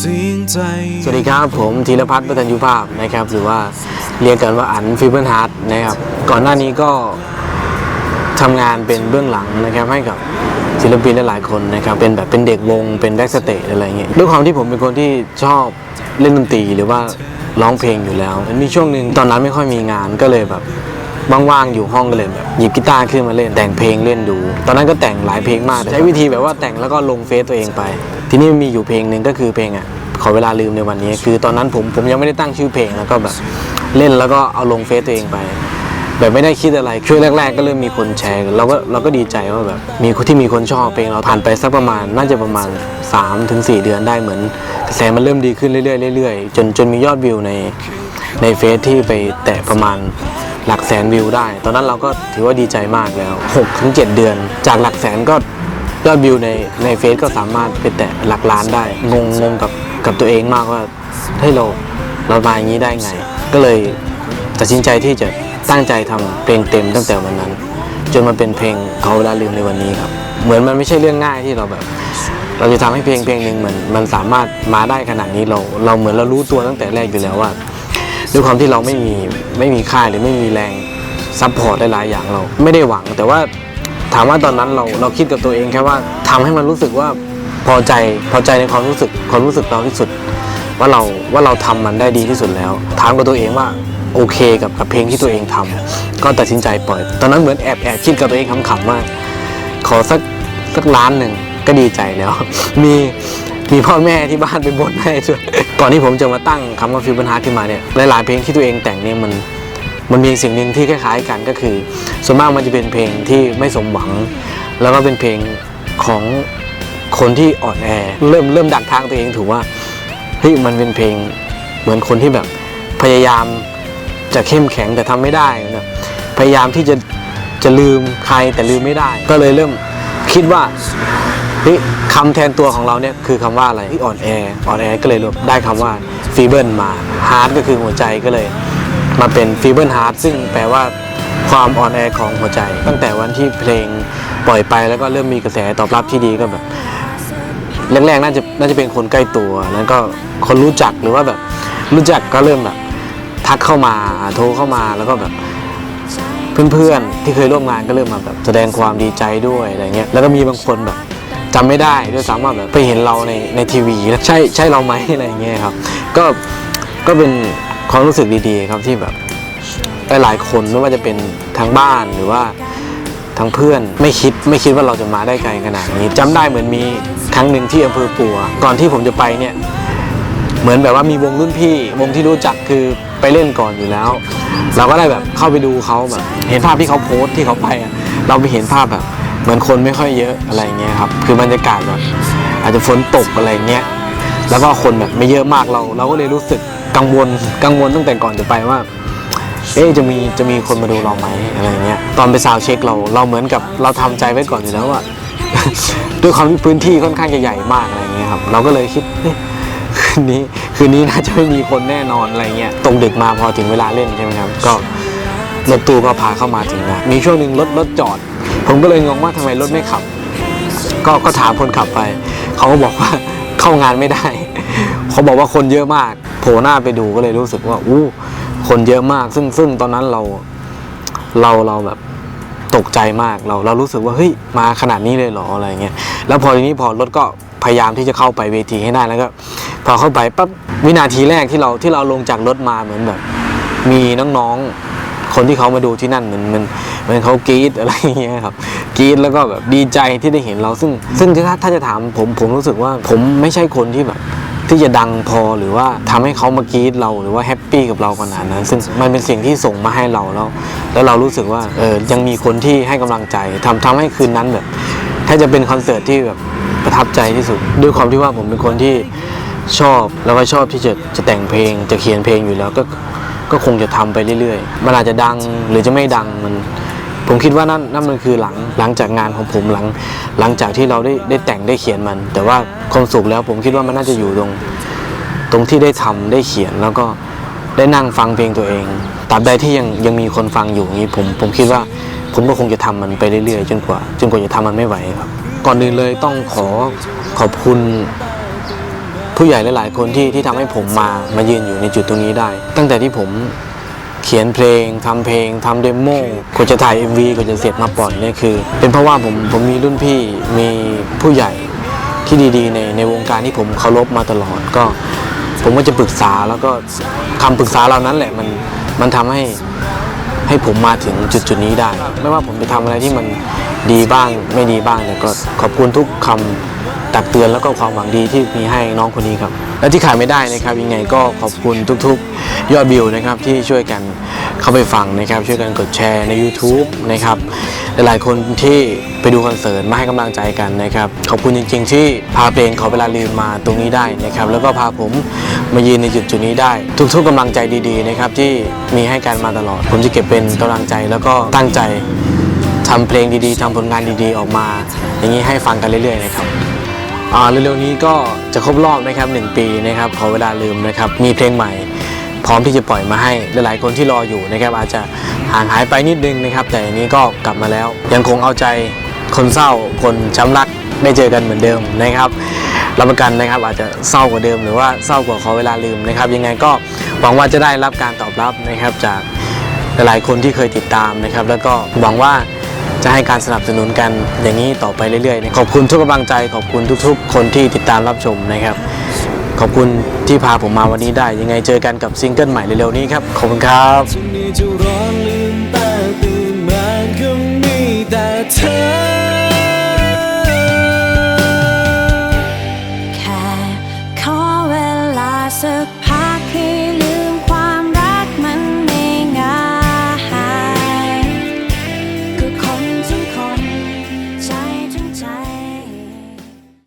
ใจสวัสดีครับผมธีรพัฒน์ปัตยุภาพนะครับหรือว่าเรียกกันว่าอันฟิเบิลฮาร์ดนะครับก่อนหน้านี้ก็ทำงานเป็นเบื้องหลังนะครับให้กับศิลปินหลายๆคนนะครับเป็นแบบเป็นเด็กวงเป็นแบ็กสเตจอะไรเงี้ยด้วยความที่ผมเป็นคนที่ชอบเล่นดนตรีหรือว่าร้องเพลงอยู่แล้วมันมีช่วงหนึ่งตอนนั้นไม่ค่อยมีงานก็เลยแบบว่างๆอยู่ห้องก็เลยแบบหยิบกีตาร์ขึ้นมาเล่นแต่งเพลงเล่นดู ตอนนั้นก็แต่งหลายเพลงมาก ใช้วิธีแบบว่าแต่งแล้วก็ลงเฟซตัวเองไป ทีนี้มีอยู่เพลงหนึ่งก็คือเพลงอะ ขอเวลาลืมในวันนี้ คือตอนนั้นผมผมยังไม่ได้ตั้งชื่อเพลงแล้วก็แบบเล่นแล้วก็เอาลงเฟซตัวเองไป แบบไม่ได้คิดอะไรช่วงแรก ๆ ก็เริ่มมีคนแชร์เราก็เราก็ดีใจว่าแบบมีคนที่มีคนชอบเพลงเราผ่านไปสักประมาณน่าจะประมาณ3ถึง4เดือนได้เหมือนกระแสมันเริ่มดีขึ้นเรื่อยๆเรื่อยๆจนจนมียอดวิวในในเฟซที่ไปแตะประมาณหลักแสนวิวได้ ตอนนั้นเราก็ถือว่าดีใจมากแล้ว6ถึง7เดือน จากหลักแสนก็ยอดวิวในในเฟซก็สามารถไปแตะหลักล้านได้ งงงงกับ กับตัวเองมากว่าเฮ้ยเราเรามาอย่างนี้ได้ไง ก็เลยตัดสินใจที่จะตั้งใจทำเพลงเต็มตั้งแต่วันนั้น จนมาเป็นเพลงเขาเวลาลืมในวันนี้ครับ เหมือนมันไม่ใช่เรื่องง่ายที่เราแบบ เราจะทำให้เพลงเพลงหนึ่งเหมือนมันสามารถมาได้ขนาดนี้เรา เราเหมือนเรารู้ตัวตั้งแต่แรกอยู่แล้วว่าด้วยความที่เราไม่มีไม่มีค่ายหรือไม่มีแรงซัพพอร์ตหลายๆอย่างเรา ไม่ได้หวังแต่ว่าถามว่าตอนนั้นเราเราคิดกับตัวเองแค่ว่าทำให้มันรู้สึกว่า อใจพอใจในความรู้สึกความรู้สึกเราที่สุด ว่าเราว่าเราทำมันได้ดีที่สุดแล้วถามกับตัวเองว่าโอเคกับกับเพลงที่ตัวเองทำก็ตัดสินใจปล่อยตอนนั้นเหมือนแอบแอบคิดกับตัวเองขำๆว่าขอสักสักล้านหนึ่งก็ดีใจแล้ว มีมีพ่อแม่ที่บ้านไปบ่นให้ด้วยก่อนที่ผมจะมาตั้งคำว่าฟิวบันฮาร์ขึ้นมาเนี่ยหลายๆเพลงที่ตัวเองแต่งเนี่ยมันมันมีสิ่งหนึ่งที่คล้ายๆกันก็คือ ส่วนมากมันจะเป็นเพลงที่ไม่สมหวัง แล้วก็เป็นเพลงของ คนที่อ่อนแอเริ่มเริ่มดักทางตัวเองถูกว่าเฮ้ยมันเป็นเพลงเหมือนคนที่แบบพยายามจะเข้มแข็งแต่ทำไม่ได้แบบพยายามที่จะจะลืมใครแต่ลืมไม่ได้ ก็เลยเริ่มคิดว่าเฮ้ยคำแทนตัวของเราเนี่ยคือคำว่าอะไรที่อ่อนแออ่อนแอก็เลยได้คำว่าฟีเบิลมาฮาร์ดก็คือหัวใจก็เลยมาเป็นฟีเบิลฮาร์ดซึ่งแปลว่าความอ่อนแอของหัวใจ ตั้งแต่วันที่เพลงปล่อยไปแล้วก็เริ่มมีกระแสตอบรับที่ดีก็แบบ แรกๆน่าจะน่าจะเป็นคนใกล้ตัว แล้วก็คนรู้จักหรือว่าแบบรู้จักก็เริ่มแบบ ทักเข้ามาโทรเข้ามาแล้วก็แบบเพื่อนๆที่เคยร่วมงานก็เริ่มมาแบบแสดงความดีใจด้วยอะไรเงี้ยแล้วก็มีบางคนแบบจำไม่ได้ด้วยซ้ำว่าแบบไปเห็นเราในในทีวีแล้วใช่ใช่เราไหมอะไรเงี้ยครับ ก็ก็เป็นความรู้สึกดีๆครับที่แบบหลายๆคนไม่ว่าจะเป็นทางบ้านหรือว่า ทั้งเพื่อน ไม่คิดไม่คิดว่าเราจะมาได้ไกลขนาดนี้จำได้เหมือนมีครั้งหนึ่งที่อำเภอปัว ก่อนที่ผมจะไปเนี่ยเหมือนแบบว่ามีวงรุ่นพี่วงที่รู้จักคือไปเล่นก่อนอยู่แล้ว เราก็ได้แบบเข้าไปดูเขาแบบเห็นภาพที่เขาโพสต์ที่เขาไป เราไปเห็นภาพแบบเหมือนคนไม่ค่อยเยอะอะไรเงี้ยครับคือบรรยากาศแบบอาจจะฝนตกอะไรเงี้ยแล้วก็คนแบบไม่เยอะมากเรา เราก็เลยรู้สึกกังวลกังวลตั้งแต่ก่อนจะไปว่า เอ๊ะจะมีจะมีคนมาดูเราไหมอะไรเงี้ยตอนไปซาวเช็คเราเราเหมือนกับเราทำใจไว้ก่อนอยู่แล้วว่า ด้วยความที่พื้นที่ค่อนข้างจะใหญ่มากอะไรเงี้ยครับเราก็เลยคิดคืนนี้คืนนี้น่าจะไม่มีคนแน่นอนอะไรเงี้ยตรงดึกมาพอถึงเวลาเล่นใช่ไหมครับก็รถตู้ก็พาเข้ามาถึงนะมีช่วงหนึ่งรถรถจอด ผมก็เลยงงว่าทำไมรถไม่ขับ ก็ก็ถามคนขับไปเขาก็บอกว่าเข้างานไม่ได้ เขาบอกว่าคนเยอะมาก โผล่หน้าไปดูก็เลยรู้สึกว่าอู้ คนเยอะมาก ซึ่งซึ่งตอนนั้นเราเราเราแบบตกใจมากเราเรารู้สึกว่าเฮ้ยมาขนาดนี้เลยเหรออะไรเงี้ยแล้วพอทีนี้พอรถก็พยายามที่จะเข้าไปเวทีให้ได้แล้วก็พอเข้าไปปั๊บวินาทีแรกที่เราที่เราลงจากรถมาเหมือนแบบ มีน้องๆ คนที่เขามาดูที่นั่นเหมือนเหมันเหมือนเขากรี๊ดอะไรเงี้ยครับกรี๊ดแล้วก็แบบดีใจที่ได้เห็นเราซึ่ง ซึ่งถ้าถ้าจะถามผมผมรู้สึกว่าผมไม่ใช่คนที่แบบ ที่จะดังพอหรือว่าทำให้เขามากรีดเราหรือว่าแฮปปี้กับเราขนาดนั้น ซึ่งมันเป็นสิ่งที่ส่งมาให้เราแล้ว แล้วเรารู้สึกว่าเออยังมีคนที่ให้กำลังใจทำทำให้คืนนั้นแบบถ้าจะเป็นคอนเสิร์ตที่แบบประทับใจที่สุด ด้วยความที่ว่าผมเป็นคนที่ชอบแล้วก็ชอบที่จะจะแต่งเพลงจะเขียนเพลงอยู่แล้วก็ก็คงจะทำไปเรื่อยๆ มันอาจจะดังหรือจะไม่ดังมัน ผมคิดว่านั่นนั่นมันคือหลังหลังจากงานของผมหลังหลังจากที่เราได้ได้แต่งได้เขียนมัน แต่ว่าความสุขแล้วผมคิดว่ามันน่าจะอยู่ตรง ตรงที่ได้ทำได้เขียนแล้วก็ได้นั่งฟังเพลงตัวเองตราบใดที่ยังยังมีคนฟังอยู่อย่างนี้ผมผมคิดว่าผมก็คงจะทำมันไปเรื่อยๆ จนกว่า จนกว่าจะทำมันไม่ไหวครับ ก่อนอื่นเลยต้องขอขอบคุณผู้ใหญ่หลายๆ คนที่ที่ทำให้ผมมามายืนอยู่ในจุดตรงนี้ได้ ตั้งแต่ที่ผม ขียนเพลงทำเพลงทำเดโมกว่าจะถ่าย MV กว่าจะเสร็จมาปล่อยเนี่ยคือ เป็นเพราะว่าผมผมมีรุ่นพี่มีผู้ใหญ่ที่ดีๆ ในในวงการที่ผมเคารพมาตลอดก็ ผมก็จะปรึกษาแล้วก็คำปรึกษาเหล่านั้นแหละมันมันทำให้ให้ผมมาถึงจุดจุดนี้ได้ ไม่ว่าผมไปทำอะไรที่มันดีบ้างไม่ดีบ้างเนี่ยก็ขอบคุณทุกคำ ตักเตือนแล้วก็ความหวังดีที่มีให้น้องคนนี้ครับ และที่ขาดไม่ได้นะครับยังไงก็ขอบคุณทุกๆ ยอดวิวนะครับที่ช่วยกันเข้าไปฟังนะครับ ช่วยกันกดแชร์ใน YouTube นะครับหลายๆคนที่ไปดูคอนเสิร์ตมาให้กำลังใจกันนะครับขอบคุณจริง ๆ ที่พาเพลงขอเวลาลืมมาตรงนี้ได้นะครับ แล้วก็พาผมมายืนในจุดจุดนี้ได้ ทุกๆกำลังใจดีๆนะครับที่มีให้กันมาตลอด ผมจะเก็บเป็นกำลังใจแล้วก็ตั้งใจทำเพลงดีๆทำผลงานดีๆ ออกมา อย่างนี้ให้ฟังกันเรื่อยๆนะครับ เร็วๆนี้ก็จะครบรอบนะครับหนึ่งปีนะครับขอเวลาลืมนะครับมีเพลงใหม่ พร้อมที่จะปล่อยมาให้หลายๆคนที่รออยู่นะครับอาจจะห่างหายไปนิดนึงนะครับ แต่อันนี้ก็กลับมาแล้ว ยังคงเอาใจคนเศร้าคนช้ำรักได้เจอกันเหมือนเดิมนะครับรับประกันนะครับอาจจะเศร้ากว่าเดิมหรือว่าเศร้ากว่าขอเวลาลืมนะครับ ยังไงก็หวังว่าจะได้รับการตอบรับนะครับจากหลายๆคนที่เคยติดตามนะครับ แล้วก็หวังว่า จะให้การสนับสนุนกันอย่างนี้ต่อไปเรื่อยๆนะขอบคุณทุกกำลังใจ ขอบคุณทุกๆ คนที่ติดตามรับชมนะครับ ขอบคุณที่พาผมมาวันนี้ได้ ยังไงเจอกันกับซิงเกิลใหม่เร็วๆนี้ครับ ขอบคุณครับแค่ขอเวลาสัก